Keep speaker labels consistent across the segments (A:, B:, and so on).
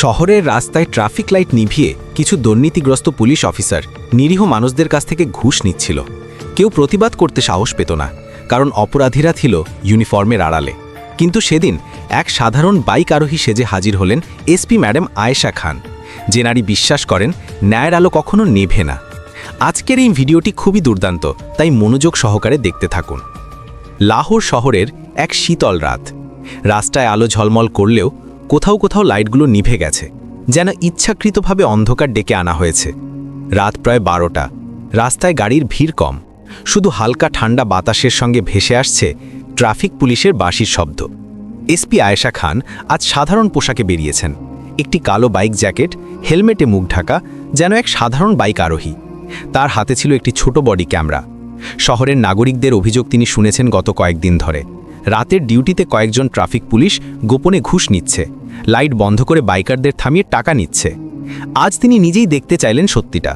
A: শহরের রাস্তায় traffic light নিভিয়ে কিছু দুর্নীতিগ্রস্ত পুলিশ অফিসার নিরীহ মানুষদের কাছ থেকে ঘুষ নিচ্ছিল। কেউ প্রতিবাদ করতে সাহস পেত না, কারণ অপরাধীরা ছিল ইউনিফর্মের আড়ালে। কিন্তু সেদিন এক সাধারণ বাইক আরোহী সেজে হাজির হলেন এসপি ম্যাডাম আয়েশা খান, যে নারী বিশ্বাস করেন ন্যায়ের আলো কখনো নেভে না। আজকের এই ভিডিওটি খুবই দুর্দান্ত, তাই মনোযোগ সহকারে দেখতে থাকুন। লাহোর শহরের এক শীতল রাত। রাস্তায় আলো ঝলমল করলেও কোথাও কোথাও লাইটগুলো নিভে গেছে, যেন ইচ্ছাকৃতভাবে অন্ধকার ডেকে আনা হয়েছে। রাত প্রায় বারোটা। রাস্তায় গাড়ির ভিড় কম। শুধু হালকা ঠান্ডা বাতাসের সঙ্গে ভেসে আসছে ট্রাফিক পুলিশের বাঁশির শব্দ। এসপি আয়েশা খান আজ সাধারণ পোশাকে বেরিয়েছেন। একটি কালো বাইক জ্যাকেট, হেলমেটে মুখ ঢাকা, যেন এক সাধারণ বাইক আরোহী। তার হাতে ছিল একটি ছোট বডি ক্যামেরা। শহরের নাগরিকদের অভিযোগ তিনি শুনেছেন গত কয়েকদিন ধরে। রাতের ডিউটিতে কয়েকজন ট্রাফিক পুলিশ গোপনে ঘুষ নিচ্ছে। লাইট বন্ধ করে বাইকারদের থামিয়ে টাকা নিচ্ছে। আজ তিনি নিজেই দেখতে চাইলেন সত্যিটা।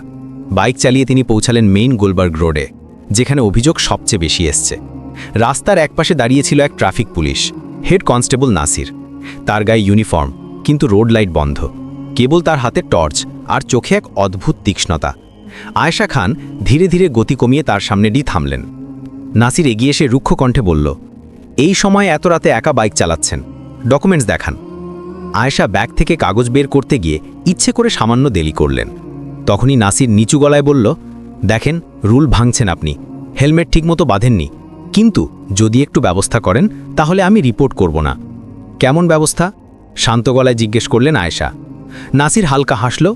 A: বাইক চালিয়ে তিনি পৌঁছালেন মেইন গোলবার্গ রোডে, যেখানে অভিযোগ সবচেয়ে বেশি এসছে। রাস্তার একপাশে দাঁড়িয়েছিল এক traffic police, head constable Nasir. তার গায়ে ইউনিফর্ম, কিন্তু রোড লাইট বন্ধ। কেবল তার হাতে টর্চ আর চোখে এক অদ্ভুত তীক্ষ্ণতা। আয়েশা খান ধীরে ধীরে গতি কমিয়ে তার সামনে ডি থামলেন। নাসির এগিয়ে এসে রুক্ষ কণ্ঠে বলল, এই সময় এত রাতে একা বাইক চালাচ্ছেন। ডকুমেন্টস দেখান। আয়েশা ব্যাগ থেকে কাগজ বের করতে গিয়ে ইচ্ছে করে সামান্য দেরি করলেন। তখনই নাসির নিচু গলায় বলল, দেখেন, রুল ভাঙছেন আপনি। হেলমেট ঠিকমতো বাঁধেননি। কিন্তু যদি একটু ব্যবস্থা করেন, তাহলে আমি রিপোর্ট করব না। কেমন ব্যবস্থা? শান্ত গলায় জিজ্ঞেস করলেন আয়েশা। নাসির হালকা হাসল,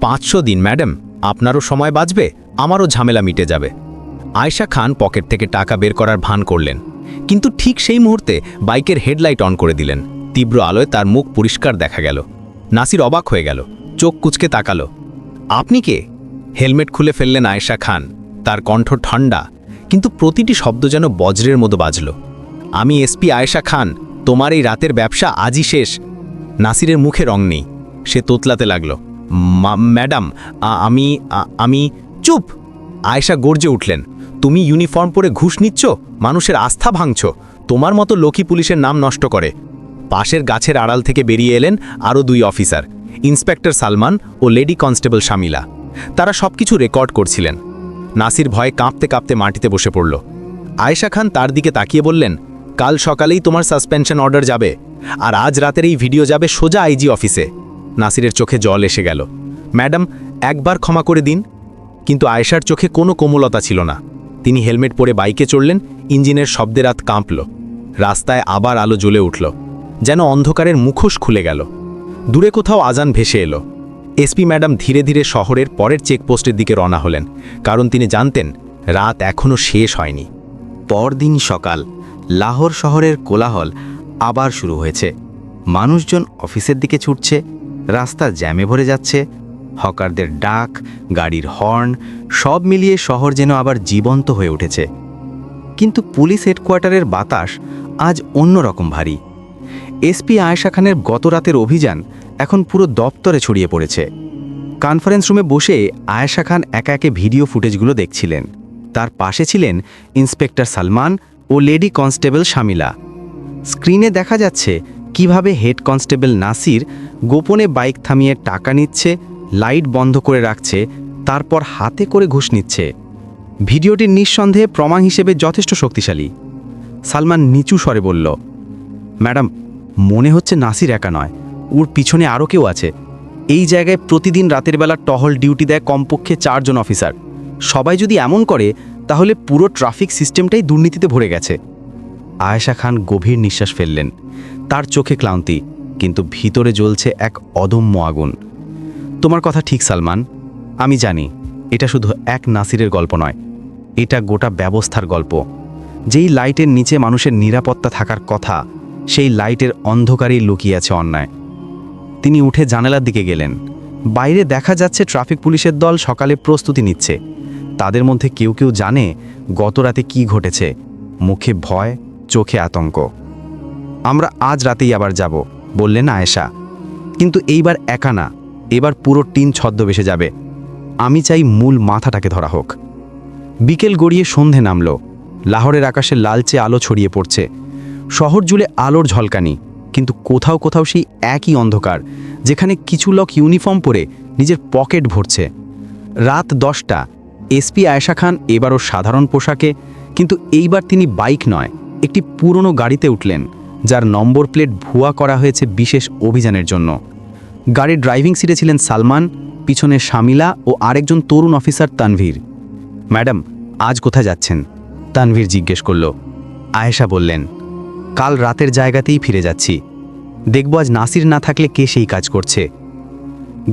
A: পাঁচশো দিন, ম্যাডাম। আপনারও সময় বাঁচবে, আমারও ঝামেলা মিটে যাবে। আয়েশা খান পকেট থেকে টাকা বের করার ভান করলেন, কিন্তু ঠিক সেই মুহূর্তে বাইকের হেডলাইট অন করে দিলেন। তীব্র আলোয় তার মুখ পরিষ্কার দেখা গেল। নাসির অবাক হয়ে গেল, চোখ কুচকে তাকালো। আপনি কে? হেলমেট খুলে ফেললেন আয়েশা খান, তার কণ্ঠ ঠান্ডা কিন্তু প্রতিটি শব্দ যেন বজ্রের মতো বাজল। আমি এসপি আয়েশা খান, তোমার এই রাতের ব্যবসা আজই শেষ। নাসিরের মুখে রং নেই, সে তোতলাতে লাগল। ম্যাডাম আমি আমি, চুপ! আয়েশা গর্জে উঠলেন। তুমি ইউনিফর্ম পরে ঘুষ নিচ্ছ? মানুষের আস্থা ভাঙছ? তোমার মতো লোকি পুলিশের নাম নষ্ট করে। পাশের গাছের আড়াল থেকে বেরিয়ে এলেন আরও দুই অফিসার, ইন্সপেক্টর সালমান ও লেডি কনস্টেবল শামিলা। তারা সবকিছু রেকর্ড করছিলেন। নাসির ভয়ে কাঁপতে কাঁপতে মাটিতে বসে পড়ল। আয়েশা খান তার দিকে তাকিয়ে বললেন, কাল সকালেই তোমার সাসপেনশন অর্ডার যাবে, আর আজ রাতের এই ভিডিও যাবে সোজা আইজি অফিসে। নাসিরের চোখে জল এসে গেল। ম্যাডাম, একবার ক্ষমা করে দিন। কিন্তু আয়েশার চোখে কোনো কোমলতা ছিল না। তিনি হেলমেট পরে বাইকে চড়লেন, ইঞ্জিনের শব্দে রাত কাঁপল। রাস্তায় আবার আলো জ্বলে উঠল। যেন অন্ধকারের মুখোশ খুলে গেল। দূরে কোথাও আজান ভেসে এলো। এসপি ম্যাডাম ধীরে ধীরে শহরের পরের চেকপোস্টের দিকে রওনা হলেন, কারণ তিনি জানতেন রাত এখনও শেষ হয়নি।
B: পরদিন সকাল লাহোর শহরের কোলাহল আবার শুরু হয়েছে। মানুষজন অফিসের দিকে ছুটছে, রাস্তা জ্যামে ভরে যাচ্ছে, হকারদের ডাক, গাড়ির হর্ন, সব মিলিয়ে শহর যেন আবার জীবন্ত হয়ে উঠেছে। কিন্তু পুলিশ হেডকোয়ার্টারের বাতাস আজ অন্যরকম ভারী। এসপি আয়েশা খানের গত রাতের অভিযান এখন পুরো দপ্তরে ছড়িয়ে পড়েছে। কনফারেন্স রুমে বসে আয়েশা খান একা একে ভিডিও ফুটেজগুলো দেখছিলেন। তার পাশে ছিলেন ইন্সপেক্টর সালমান ও লেডি কনস্টেবল শামিলা। স্ক্রিনে দেখা যাচ্ছে কীভাবে হেড কনস্টেবল নাসির গোপনে বাইক থামিয়ে টাকা নিচ্ছে, লাইট বন্ধ করে রাখছে, তারপর হাতে করে ঘুষ নিচ্ছে। ভিডিওটি নিঃসন্দেহে প্রমাণ হিসেবে যথেষ্ট শক্তিশালী। সালমান নিচু স্বরে বলল, ম্যাডাম মনে হচ্ছে নাসির একা নয়, ওর পিছনে আরও কেউ আছে। এই জায়গায় প্রতিদিন রাতের বেলা টহল ডিউটি দেয় কমপক্ষে চারজন অফিসার। সবাই যদি এমন করে, তাহলে পুরো ট্রাফিক সিস্টেমটাই দুর্নীতিতে ভরে গেছে। আয়েশা খান গভীর নিঃশ্বাস ফেললেন। তার চোখে ক্লান্তি, কিন্তু ভিতরে জ্বলছে এক অদম্য আগুন। তোমার কথা ঠিক, সালমান। আমি জানি, এটা শুধু এক নাসিরের গল্প নয়, এটা গোটা ব্যবস্থার গল্প। যেই লাইটের নিচে মানুষের নিরাপত্তা থাকার কথা সেই লাইটের অন্ধকারেই লুকিয়ে আছে অন্যায়। তিনি উঠে জানালার দিকে গেলেন। বাইরে দেখা যাচ্ছে ট্রাফিক পুলিশের দল সকালে প্রস্তুতি নিচ্ছে। তাদের মধ্যে কেউ কেউ জানে গত রাতে কী ঘটেছে। মুখে ভয়, চোখে আতঙ্ক। আমরা আজ রাতেই আবার যাব, বললেন আয়েশা। কিন্তু এইবার একা না, এবার পুরো টিন ছদ্মবেশে যাবে। আমি চাই মূল মাথাটাকে ধরা হোক। বিকেল গড়িয়ে সন্ধে নামল। লাহোরের আকাশে লালচে আলো ছড়িয়ে পড়ছে। শহর জুড়ে আলোর ঝলকানি, কিন্তু কোথাও কোথাও সেই একই অন্ধকার, যেখানে কিছু লোক ইউনিফর্ম পরে নিজের পকেট ভরছে। রাত দশটা এসপি আয়েশা খান এবারও সাধারণ পোশাকে, কিন্তু এইবার তিনি বাইক নয়, একটি পুরনো গাড়িতে উঠলেন, যার নম্বর প্লেট ভুয়া করা হয়েছে বিশেষ অভিযানের জন্য। গাড়ির ড্রাইভিং সিটে ছিলেন সালমান, পিছনে শামিলা ও আরেকজন তরুণ অফিসার তানভীর। ম্যাডাম, আজ কোথায় যাচ্ছেন? তানভীর জিজ্ঞেস করল। আয়েশা বললেন কাল রাতের জায়গাতেই ফিরে যাচ্ছি। দেখব আজ নাসির না থাকলে কে সেই কাজ করছে।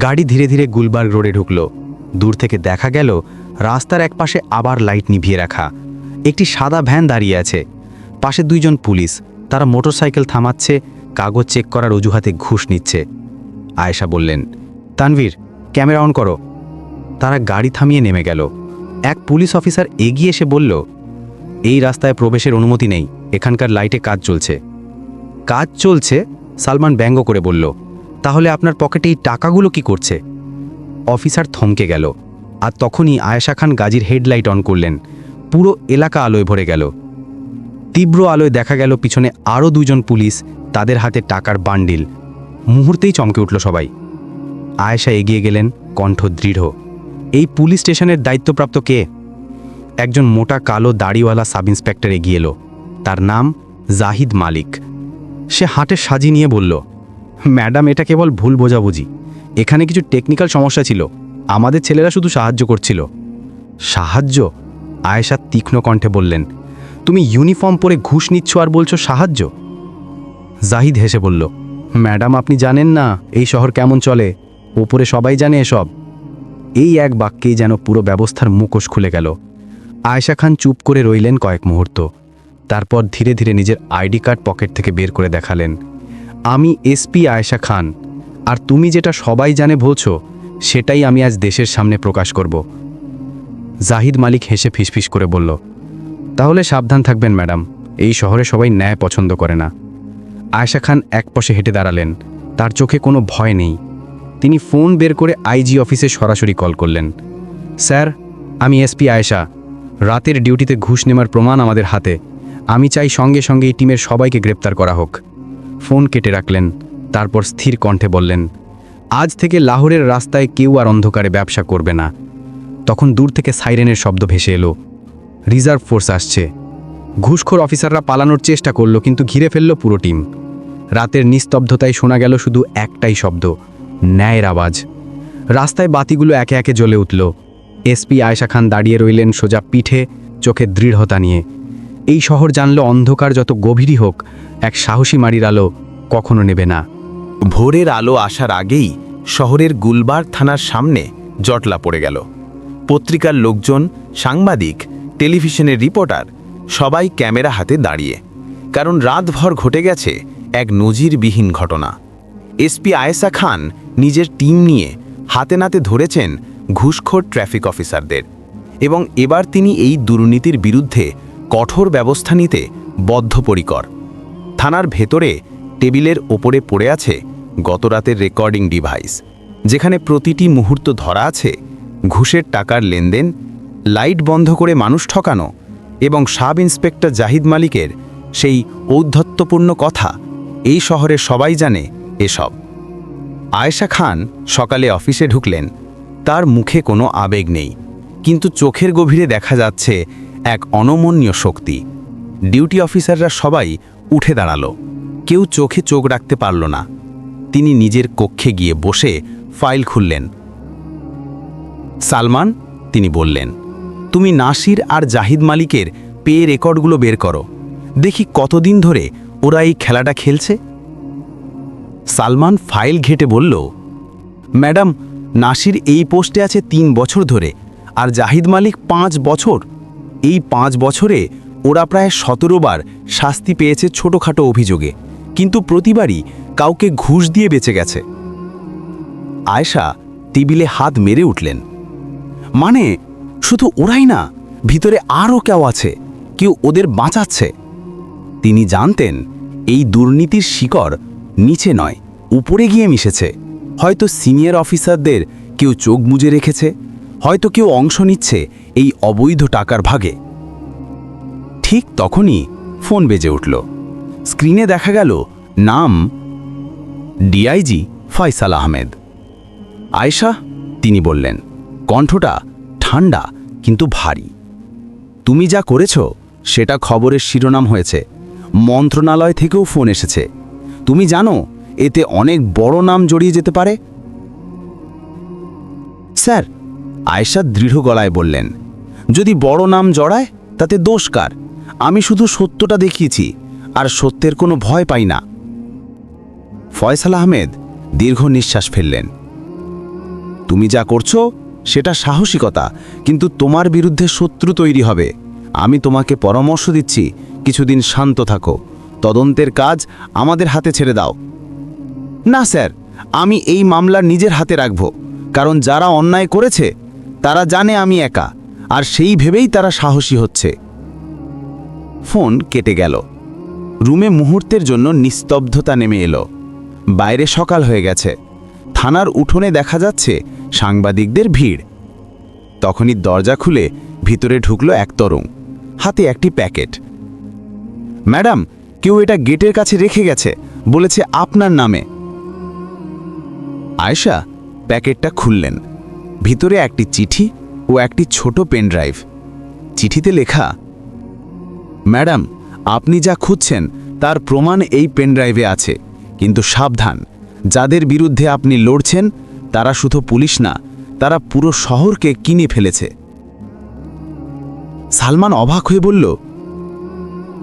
B: গাড়ি ধীরে ধীরে গুলবার্গ রোডে ঢুকল। দূর থেকে দেখা গেল, রাস্তার একপাশে আবার লাইট নিভিয়ে রাখা। একটি সাদা ভ্যান দাঁড়িয়ে আছে। পাশে দুইজন পুলিশ। তারা মোটরসাইকেল থামাচ্ছে, কাগজ চেক করার অজুহাতে ঘুষ নিচ্ছে। আয়েশা বললেন, তানভীর, ক্যামেরা অন করো। তারা গাড়ি থামিয়ে নেমে গেল। এক পুলিশ অফিসার এগিয়ে এসে বলল এই রাস্তায় প্রবেশের অনুমতি নেই। এখানকার লাইটে কাজ চলছে। কাজ চলছে? সালমান ব্যঙ্গ করে বলল, তাহলে আপনার পকেটে এই টাকাগুলো কি করছে? অফিসার থমকে গেল, আর তখনই আয়েশা খান গাজীর হেডলাইট অন করলেন। পুরো এলাকা আলোয় ভরে গেল। তীব্র আলোয় দেখা গেল পিছনে আরও দুজন পুলিশ তাদের হাতে টাকার বান্ডিল। মুহূর্তেই চমকে উঠল সবাই। আয়েশা এগিয়ে গেলেন, কণ্ঠ দৃঢ়। এই পুলিশ স্টেশনের দায়িত্বপ্রাপ্ত কে? একজন মোটা কালো দাড়িওয়ালা সাব ইন্সপেক্টর এগিয়ে এলো। তার নাম জাহিদ মালিক। সে হাটে সাজি নিয়ে বলল, ম্যাডাম, এটা কেবল ভুল বোঝাবুঝি। এখানে কিছু টেকনিক্যাল সমস্যা ছিল। আমাদের ছেলেরা শুধু সাহায্য করছিল। সাহায্য? আয়েশা তীক্ষ্ণ কণ্ঠে বললেন, তুমি ইউনিফর্ম পরে ঘুষ নিচ্ছ আর বলছো সাহায্য? জাহিদ হেসে বলল, ম্যাডাম, আপনি জানেন না এই শহর কেমন চলে? ওপরে সবাই জানে এসব। এই এক বাক্যেই যেন পুরো ব্যবস্থার মুখোশ খুলে গেল। আয়েশা খান চুপ করে রইলেন কয়েক মুহূর্ত। তারপর ধীরে ধীরে নিজের আইডি কার্ড পকেট থেকে বের করে দেখালেন। আমি এসপি আয়েশা খান। আর তুমি যেটা সবাই জানে বলছো, সেটাই আমি আজ দেশের সামনে প্রকাশ করব। জাহিদ মালিক হেসে ফিসফিস করে বলল, তাহলে সাবধান থাকবেন ম্যাডাম, এই শহরে সবাই ন্যায় পছন্দ করে না। আয়েশা খান এক পশে হেঁটে দাঁড়ালেন। তার চোখে কোনো ভয় নেই। তিনি ফোন বের করে আইজি অফিসে সরাসরি কল করলেন। স্যার, আমি এসপি আয়েশা। রাতের ডিউটিতে ঘুষ নেওয়ার প্রমাণ আমাদের হাতে। আমি চাই সঙ্গে সঙ্গে এই টিমের সবাইকে গ্রেপ্তার করা হোক। ফোন কেটে রাখলেন, তারপর স্থির কণ্ঠে বললেন, আজ থেকে লাহোরের রাস্তায় কেউ আর অন্ধকারে ব্যবসা করবে না। তখন দূর থেকে সাইরেনের শব্দ ভেসে এলো। রিজার্ভ ফোর্স আসছে। ঘুষখোর অফিসাররা পালানোর চেষ্টা করল, কিন্তু ঘিরে ফেলল পুরো টিম। রাতের নিস্তব্ধতায় শোনা গেল শুধু একটাই শব্দ, ন্যায়ের আওয়াজ। রাস্তায় বাতিগুলো একে একে জ্বলে উঠল। এসপি আয়েশা খান দাঁড়িয়ে রইলেন সোজা পিঠে, চোখে দৃঢ়তা নিয়ে। এই শহর জানল অন্ধকার যত গভীরই হোক, এক সাহসী মারির আলো কখনো নেবে না।
A: ভোরের আলো আসার আগেই শহরের গুলবার থানার সামনে জটলা পড়ে গেল। পত্রিকার লোকজন, সাংবাদিক, টেলিভিশনের রিপোর্টার, সবাই ক্যামেরা হাতে দাঁড়িয়ে। কারণ রাতভর ঘটে গেছে এক নজিরবিহীন ঘটনা। এসপি আয়েসা খান নিজের টিম নিয়ে হাতে নাতে ধরেছেন ঘুষখোর ট্রাফিক অফিসারদের এবং এবার তিনি এই দুর্নীতির বিরুদ্ধে কঠোর ব্যবস্থা নিতে বদ্ধপরিকর। থানার ভেতরে টেবিলের ওপরে পড়ে আছে গতরাতের রেকর্ডিং ডিভাইস, যেখানে প্রতিটি মুহূর্ত ধরা আছে ঘুষের টাকার লেনদেন, লাইট বন্ধ করে মানুষ ঠকানো এবং সাব ইন্সপেক্টর জাহিদ মালিকের সেই ঔদ্ধত্যপূর্ণ কথা এই শহরে সবাই জানে এসব। আয়েশা খান সকালে অফিসে ঢুকলেন তার মুখে কোনো আবেগ নেই। কিন্তু চোখের গভীরে দেখা যাচ্ছে এক অনমনীয় শক্তি। ডিউটি অফিসাররা সবাই উঠে দাঁড়াল। কেউ চোখে চোখ রাখতে পারল না। তিনি নিজের কক্ষে গিয়ে বসে ফাইল খুললেন। সালমান, তিনি বললেন, তুমি নাসির আর জাহিদ মালিকের পে রেকর্ডগুলো বের করো। দেখি কতদিন ধরে ওরা এই খেলাটা খেলছে? সালমান ফাইল ঘেটে বলল, ম্যাডাম নাসির এই পোস্টে আছে তিন বছর ধরে আর জাহিদ মালিক পাঁচ বছর। এই পাঁচ বছরে ওরা প্রায় সতেরো বার শাস্তি পেয়েছে ছোটোখাটো অভিযোগে। কিন্তু প্রতিবারই কাউকে ঘুষ দিয়ে বেঁচে গেছে। আয়শা টেবিলে হাত মেরে উঠলেন। মানে শুধু ওরাই না, ভিতরে আরও কেউ আছে, কেউ ওদের বাঁচাচ্ছে। তিনি জানতেন, এই দুর্নীতির শিকড় নিচে নয়, উপরে গিয়ে মিশেছে। হয়তো সিনিয়র অফিসারদের কেউ চোখ মুজে রেখেছে, হয়তো কেউ অংশ নিচ্ছে এই অবৈধ টাকার ভাগে। ঠিক তখনই ফোন বেজে উঠল। স্ক্রিনে দেখা গেল নাম ডিআইজি ফয়সাল আহমেদ। আয়শা, তিনি বললেন, কণ্ঠটা ঠান্ডা কিন্তু ভারী। তুমি যা করেছ সেটা খবরের শিরোনাম হয়েছে। মন্ত্রণালয় থেকেও ফোন এসেছে। তুমি জানো এতে অনেক বড় নাম জড়িয়ে যেতে পারে? স্যার, আয়েশা দৃঢ় গলায় বললেন, যদি বড় নাম জড়ায়, তাতে দোষ কার? আমি শুধু সত্যটা দেখিয়েছি, আর সত্যের কোনো ভয় পাই না। ফয়সাল আহমেদ দীর্ঘ নিঃশ্বাস ফেললেন। তুমি যা করছ, সেটা সাহসিকতা, কিন্তু তোমার বিরুদ্ধে শত্রু তৈরি হবে। আমি তোমাকে পরামর্শ দিচ্ছি, কিছুদিন শান্ত থাকো। তদন্তের কাজ আমাদের হাতে ছেড়ে দাও। না, স্যার, আমি এই মামলা নিজের হাতে রাখব, কারণ যারা অন্যায় করেছে, তারা জানে আমি একা, আর সেই ভেবেই তারা সাহসী হচ্ছে। ফোন কেটে গেল। রুমে মুহূর্তের জন্য নিস্তব্ধতা নেমে এলো। বাইরে সকাল হয়ে গেছে। থানার উঠোনে দেখা যাচ্ছে সাংবাদিকদের ভিড়। তখনই দরজা খুলে ভিতরে ঢুকলো এক তরুণ। হাতে একটি প্যাকেট। ম্যাডাম, কেউ এটা গেটের কাছে রেখে গেছে, বলেছে আপনার নামে। আয়শা প্যাকেটটা খুললেন। ভিতরে একটি চিঠি ও একটি ছোট পেনড্রাইভ চিঠিতে লেখা, ম্যাডাম, আপনি যা খুঁজছেন তার প্রমাণ এই পেনড্রাইভে আছে, কিন্তু সাবধান। যাদের বিরুদ্ধে আপনি লড়ছেন, তারা শুধু পুলিশ না, তারা পুরো শহরকে কিনে ফেলেছে। সালমান অবাক হয়ে বলল,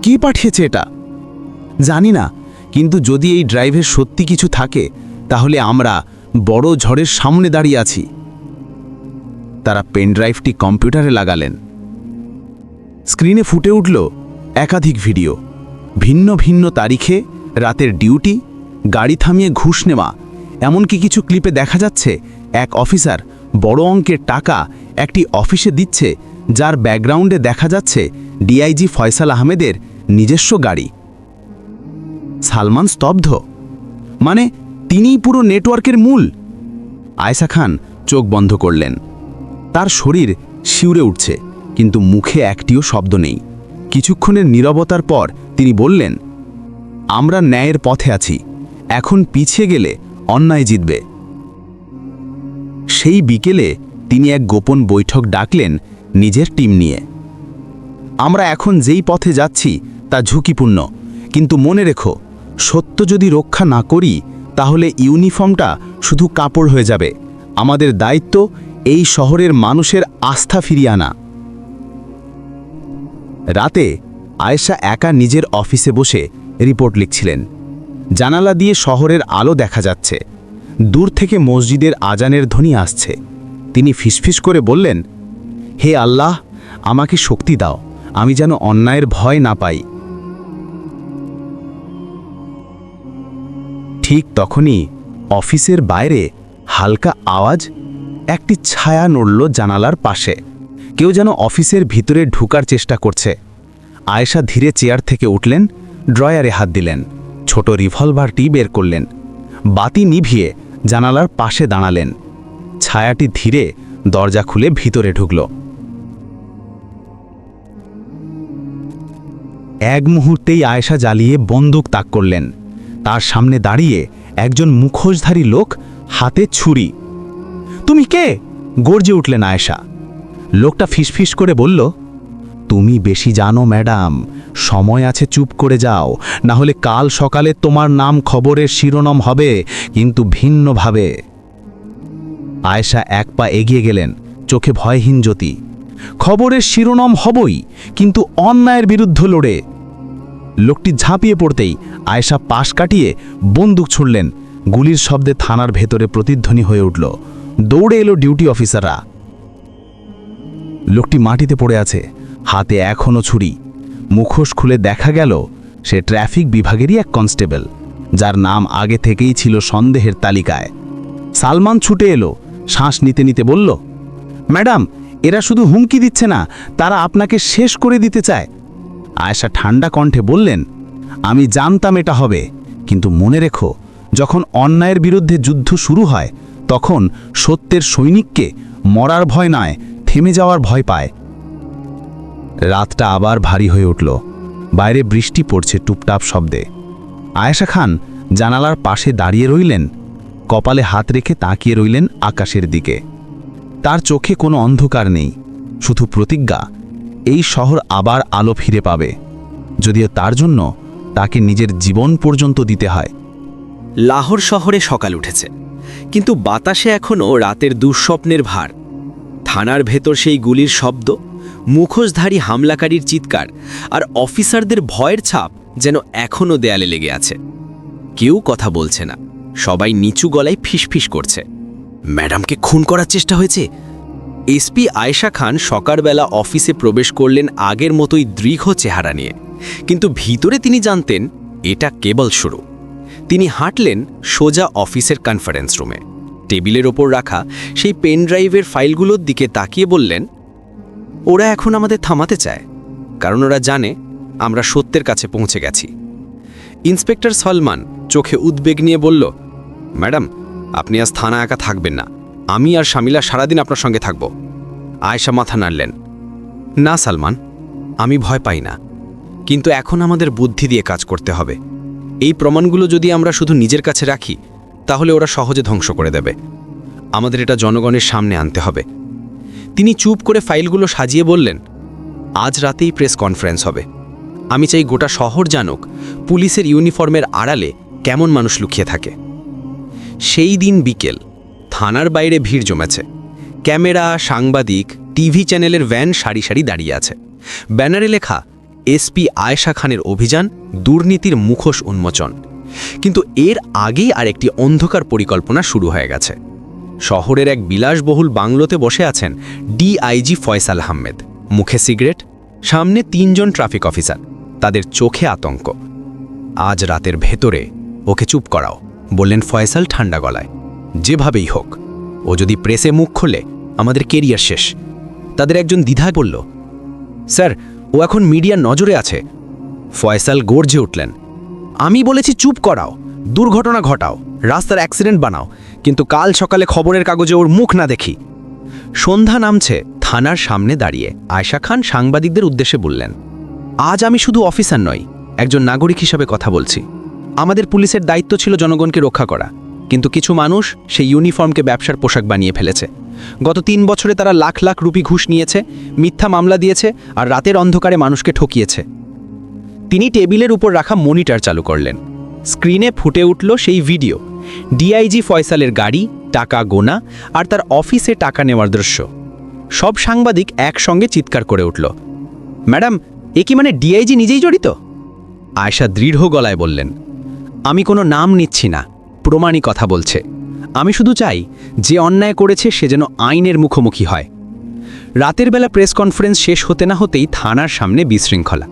A: কি পাঠিয়েছে এটা? জানি না, কিন্তু যদি এই ড্রাইভের সত্যি কিছু থাকে, তাহলে আমরা বড় ঝড়ের সামনে দাঁড়িয়ে আছি। তারা পেনড্রাইভটি কম্পিউটারে লাগালেন। স্ক্রিনে ফুটে উঠল একাধিক ভিডিও। ভিন্ন ভিন্ন তারিখে, রাতের ডিউটি, গাড়ি থামিয়ে ঘুষ নেওয়া, এমনকি কিছু ক্লিপে দেখা যাচ্ছে, এক অফিসার বড় অঙ্কের টাকা একটি অফিসে দিচ্ছে, যার ব্যাকগ্রাউন্ডে দেখা যাচ্ছে ডিআইজি ফয়সাল আহমেদের নিজস্ব গাড়ি। সালমান স্তব্ধ। মানে তিনিই পুরো নেটওয়ার্কের মূল। আয়সা খান চোখ বন্ধ করলেন। তার শরীর শিউরে উঠছে, কিন্তু মুখে একটিও শব্দ নেই। কিছুক্ষণের নীরবতার পর তিনি বললেন, আমরা ন্যায়ের পথে আছি, এখন পিছিয়ে গেলে অন্যায় জিতবে। সেই বিকেলে তিনি এক গোপন বৈঠক ডাকলেন নিজের টিম নিয়ে। আমরা এখন যেই পথে যাচ্ছি তা ঝুঁকিপূর্ণ, কিন্তু মনে রেখো, সত্য যদি রক্ষা না করি তাহলে ইউনিফর্মটা শুধু কাপড় হয়ে যাবে। আমাদের দায়িত্ব এই শহরের মানুষের আস্থা ফিরিয়ে আনা। রাতে আয়েশা একা নিজের অফিসে বসে রিপোর্ট লিখছিলেন। জানালা দিয়ে শহরের আলো দেখা যাচ্ছে। দূর থেকে মসজিদের আজানের ধ্বনি আসছে। তিনি ফিসফিস করে বললেন, হে আল্লাহ, আমাকে শক্তি দাও। আমি যেন অন্যায়ের ভয় না পাই। ঠিক তখনই অফিসের বাইরে হালকা আওয়াজ একটি ছায়া নড়ল জানালার পাশে। কেউ যেন অফিসের ভিতরে ঢুকার চেষ্টা করছে। আয়েশা ধীরে চেয়ার থেকে উঠলেন, ড্রয়ারে হাত দিলেন, ছোট রিভলভারটি বের করলেন, বাতি নিভিয়ে জানালার পাশে দাঁড়ালেন। ছায়াটি ধীরে দরজা খুলে ভিতরে ঢুকল। এক মুহূর্তেই আয়েশা জ্বালিয়ে বন্দুক তাক করলেন। তার সামনে দাঁড়িয়ে একজন মুখোশধারী লোক হাতে ছুরি। তুমি কে? গর্জে উঠলেন আয়েশা। লোকটা ফিসফিস করে বলল, তুমি বেশি জানো, ম্যাডাম। সময় আছে, চুপ করে যাও। না হলে কাল সকালে তোমার নাম খবরের শিরোনাম হবে, কিন্তু ভিন্নভাবে। আয়েশা এক পা এগিয়ে গেলেন, চোখে ভয়হীন জ্যোতি। খবরের শিরোনাম হবই, কিন্তু অন্যায়ের বিরুদ্ধে লড়ে। লোকটি ঝাঁপিয়ে পড়তেই আয়েশা পাশ কাটিয়ে বন্দুক ছুড়লেন। গুলির শব্দে থানার ভেতরে প্রতিধ্বনি হয়ে উঠল। দৌড়ে এলো ডিউটি অফিসাররা। লোকটি মাটিতে পড়ে আছে, হাতে এখনও ছুরি। মুখোশ খুলে দেখা গেল, সে ট্রাফিক বিভাগেরই এক কনস্টেবল, যার নাম আগে থেকেই ছিল সন্দেহের তালিকায়। সালমান ছুটে এলো, শ্বাস নিতে নিতে বলল, ম্যাডাম, এরা শুধু হুমকি দিচ্ছে না, তারা আপনাকে শেষ করে দিতে চায়। আয়েশা ঠান্ডা কণ্ঠে বললেন, আমি জানতাম এটা হবে, কিন্তু মনে রেখো, যখন অন্যায়ের বিরুদ্ধে যুদ্ধ শুরু হয়, তখন সত্যের সৈনিককে মরার ভয় নয় থেমে যাওয়ার ভয় পায়। রাতটা আবার ভারী হয়ে উঠল, বাইরে বৃষ্টি পড়ছে টুপটাপ শব্দে।
C: আয়েশা খান জানালার পাশে দাঁড়িয়ে রইলেন, কপালে হাত রেখে তাকিয়ে রইলেন আকাশের দিকে। তার চোখে কোনো অন্ধকার নেই, শুধু প্রতিজ্ঞা এই শহর আবার আলো ফিরে পাবে। যদিও তার জন্য তাকে নিজের জীবন পর্যন্ত দিতে হয়।
A: লাহোর শহরে সকাল উঠেছে, কিন্তু বাতাসে এখনও রাতের দুঃস্বপ্নের ভার। থানার ভেতর সেই গুলির শব্দ, মুখোশধারী হামলাকারীর চিৎকার আর অফিসারদের ভয়ের ছাপ যেন এখনও দেয়ালে লেগে আছে। কেউ কথা বলছে না, সবাই নিচু গলায় ফিসফিস করছে। ম্যাডামকে খুন করার চেষ্টা হয়েছে? এসপি আয়েশা খান সকালবেলা অফিসে প্রবেশ করলেন আগের মতোই দৃঢ় চেহারা নিয়ে। কিন্তু ভিতরে তিনি জানতেন, এটা কেবল শুরু। তিনি হাঁটলেন সোজা অফিসের কনফারেন্স রুমে টেবিলের ওপর রাখা সেই পেন ড্রাইভের ফাইলগুলোর দিকে তাকিয়ে বললেন, ওরা এখন আমাদের থামাতে চায়, কারণ ওরা জানে আমরা সত্যের কাছে পৌঁছে গেছি। ইন্সপেক্টর সলমান চোখে উদ্বেগ নিয়ে বলল, ম্যাডাম, আপনি আজ থানা একা থাকবেন না। আমি আর শামিলা সারাদিন আপনার সঙ্গে থাকব। আয়েশা মাথা নাড়লেন। না, সালমান, আমি ভয় পাই না। কিন্তু এখন আমাদের বুদ্ধি দিয়ে কাজ করতে হবে। এই প্রমাণগুলো যদি আমরা শুধু নিজের কাছে রাখি, তাহলে ওরা সহজে ধ্বংস করে দেবে। আমাদের এটা জনগণের সামনে আনতে হবে। তিনি চুপ করে ফাইলগুলো সাজিয়ে বললেন, আজ রাতেই প্রেস কনফারেন্স হবে। আমি চাই গোটা শহর জানুক, পুলিশের ইউনিফর্মের আড়ালে কেমন মানুষ লুকিয়ে থাকে। সেই দিন বিকেল। থানার বাইরে ভিড় জমেছে। ক্যামেরা, সাংবাদিক, টিভি চ্যানেলের ভ্যান সারি সারি দাঁড়িয়ে আছে। ব্যানারে লেখা, এসপি আয়েশা খানের অভিযান, দুর্নীতির মুখোশ উন্মোচন। কিন্তু এর আগেই আরেকটি অন্ধকার পরিকল্পনা শুরু হয়ে গেছে। শহরের এক বিলাসবহুল বাংলোতে বসে আছেন ডিআইজি ফয়সাল আহমেদ। মুখে সিগারেট, সামনে তিনজন ট্রাফিক অফিসার। তাদের চোখে আতঙ্ক। আজ রাতের ভেতরে ওকে চুপ করাও, বললেন ফয়সাল ঠান্ডা গলায়। যেভাবেই হোক, ও যদি প্রেসে মুখ খোলে, আমাদের কেরিয়ার শেষ। তাদের একজন দ্বিধা বলল স্যার, ও এখন মিডিয়ার নজরে আছে। ফয়সাল গর্জে উঠলেন। আমি বলেছি, চুপ করাও। দুর্ঘটনা ঘটাও। রাস্তার অ্যাক্সিডেন্ট বানাও। কিন্তু কাল সকালে খবরের কাগজে ওর মুখ না দেখি। সন্ধ্যা নামছে থানার সামনে দাঁড়িয়ে। আয়শা খান সাংবাদিকদের উদ্দেশ্যে বললেন, আজ আমি শুধু অফিসার নই, একজন নাগরিক হিসাবে কথা বলছি। আমাদের পুলিশের দায়িত্ব ছিল জনগণকে রক্ষা করা। কিন্তু কিছু মানুষ সেই ইউনিফর্মকে ব্যবসার পোশাক বানিয়ে ফেলেছে। গত তিন বছরে তারা লাখ লাখ রুপি ঘুষ নিয়েছে, মিথ্যা মামলা দিয়েছে আর রাতের অন্ধকারে মানুষকে ঠকিয়েছে। তিনি টেবিলের উপর রাখা মনিটর চালু করলেন। স্ক্রিনে ফুটে উঠল সেই ভিডিও। ডিআইজি ফয়সালের গাড়ি, টাকা গোনা আর তার অফিসে টাকা নেওয়ার দৃশ্য। সব সাংবাদিক একসঙ্গে চিৎকার করে উঠল। ম্যাডাম, এ কি মানে ডিআইজি নিজেই জড়িত? আয়শা দৃঢ় গলায় বললেন, আমি কোনো নাম নিচ্ছি না। প্রমাণই কথা বলছে। আমি শুধু চাই, যে অন্যায় করেছে সে যেন আইনের মুখোমুখি হয়। রাতের বেলা প্রেস কনফারেন্স শেষ হতে না হতেই থানার সামনে বিশৃঙ্খলা।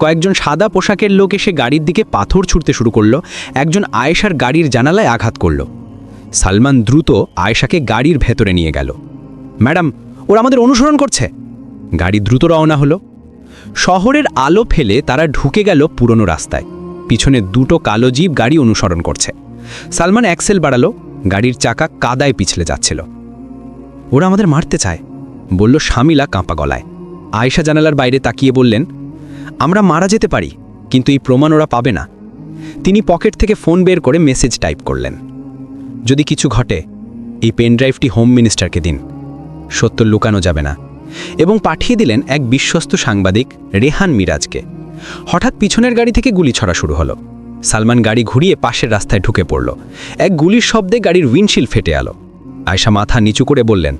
A: কয়েকজন সাদা পোশাকের লোক এসে গাড়ির দিকে পাথর ছুটতে শুরু করল, একজন আয়েশার গাড়ির জানালায় আঘাত করল। সালমান দ্রুত আয়েশাকে গাড়ির ভেতরে নিয়ে গেল। ম্যাডাম, ওরা আমাদের অনুসরণ করছে! গাড়ি দ্রুত রওনা হলো। শহরের আলো ফেলে তারা ঢুকে গেল পুরনো রাস্তায়। পিছনে দুটো কালো জীব গাড়ি অনুসরণ করছে। সালমান অ্যাক্সেল বাড়ালো, গাড়ির চাকা কাদায় পিছলে যাচ্ছিল। ওরা আমাদের মারতে চায়, বলল শামিলা কাঁপা গলায়। আয়েশা জানালার বাইরে তাকিয়ে বললেন, আমরা মারা যেতে পারি, কিন্তু এই প্রমাণ ওরা পাবে না। তিনি পকেট থেকে ফোন বের করে মেসেজ টাইপ করলেন, যদি কিছু ঘটে, এই পেনড্রাইভটি হোম মিনিস্টারকে দিন সত্য লুকানো যাবে না। এবং পাঠিয়ে দিলেন এক বিশ্বস্ত সাংবাদিক রেহান মিরাজকে। হঠাৎ পিছনের গাড়ি থেকে গুলি ছড়া শুরু হলো। সালমান গাড়ি ঘুরিয়ে পাশের রাস্তায় ঢুকে পড়ল। এক গুলির শব্দে গাড়ির উইন্ডশিল ফেটে এলো। আয়শা মাথা নিচু করে বললেন,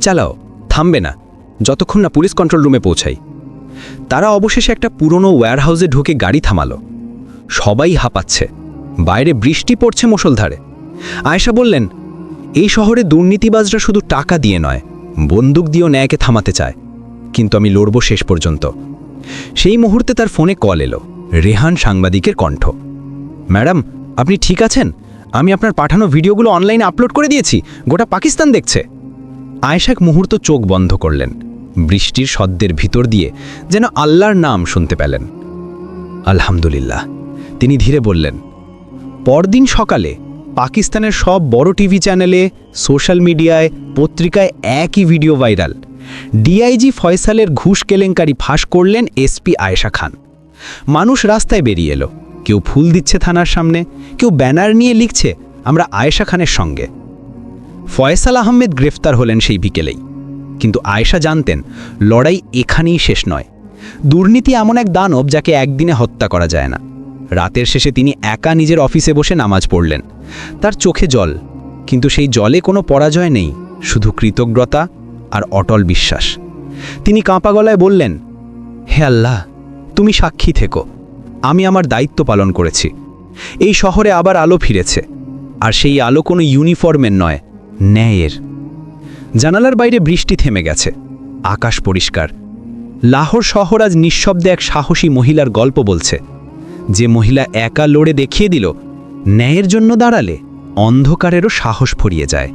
A: চালাও, থামবে না। যতক্ষণ না পুলিশ কন্ট্রোল রুমে পৌঁছাই। তারা অবশেষে একটা পুরনো ওয়্যারহাউসে ঢুকে গাড়ি থামালো। সবাই হাঁপাচ্ছে। বাইরে বৃষ্টি পড়ছে মুষলধারে। আয়েশা বললেন, এই শহরে দুর্নীতিবাজরা শুধু টাকা দিয়ে নয়, বন্দুক দিয়েও ন্যায়কে থামাতে চায়। কিন্তু আমি লড়ব শেষ পর্যন্ত। সেই মুহূর্তে তার ফোনে কল এলো, রেহান সাংবাদিকের কণ্ঠ। ম্যাডাম, আপনি ঠিক আছেন? আমি আপনার পাঠানো ভিডিওগুলো অনলাইনে আপলোড করে দিয়েছি। গোটা পাকিস্তান দেখছে। আয়েশা এক মুহূর্ত চোখ বন্ধ করলেন। বৃষ্টির সদ্যের ভিতর দিয়ে যেন আল্লাহর নাম শুনতে পেলেন। আলহামদুলিল্লাহ, তিনি ধীরে বললেন, পরদিন সকালে পাকিস্তানের সব বড় টিভি চ্যানেলে, সোশ্যাল মিডিয়ায়, পত্রিকায় একই ভিডিও ভাইরাল। ডিআইজি ফয়সালের ঘুষ কেলেঙ্কারি ফাঁস করলেন এসপি আয়েশা খান। মানুষ রাস্তায় বেরিয়ে এলো।
C: কেউ ফুল দিচ্ছে থানার সামনে, কেউ ব্যানার নিয়ে লিখছে, আমরা আয়েশা খানের সঙ্গে। ফয়সাল আহমেদ গ্রেফতার হলেন সেই বিকেলেই। কিন্তু আয়েশা জানতেন, লড়াই এখানেই শেষ নয়। দুর্নীতি এমন এক দানব যাকে একদিনে হত্যা করা যায় না। রাতের শেষে তিনি একা নিজের অফিসে বসে নামাজ পড়লেন। তার চোখে জল, কিন্তু সেই জলে কোনো পরাজয় নেই, শুধু কৃতজ্ঞতা আর অটল বিশ্বাস। তিনি কাঁপা গলায় বললেন, হে আল্লাহ, তুমি সাক্ষী থেকো। আমি আমার দায়িত্ব পালন করেছি। এই শহরে আবার আলো ফিরেছে, আর সেই আলো কোনো ইউনিফর্মের নয়, ন্যায়ের। জানালার বাইরে বৃষ্টি থেমে গেছে, আকাশ পরিষ্কার। লাহোর শহর আজ নিঃশব্দে এক সাহসী মহিলার গল্প বলছে, যে মহিলা একা লড়ে দেখিয়ে দিল, ন্যায়ের জন্য দাঁড়ালে অন্ধকারেরও সাহস ফরিয়ে যায়।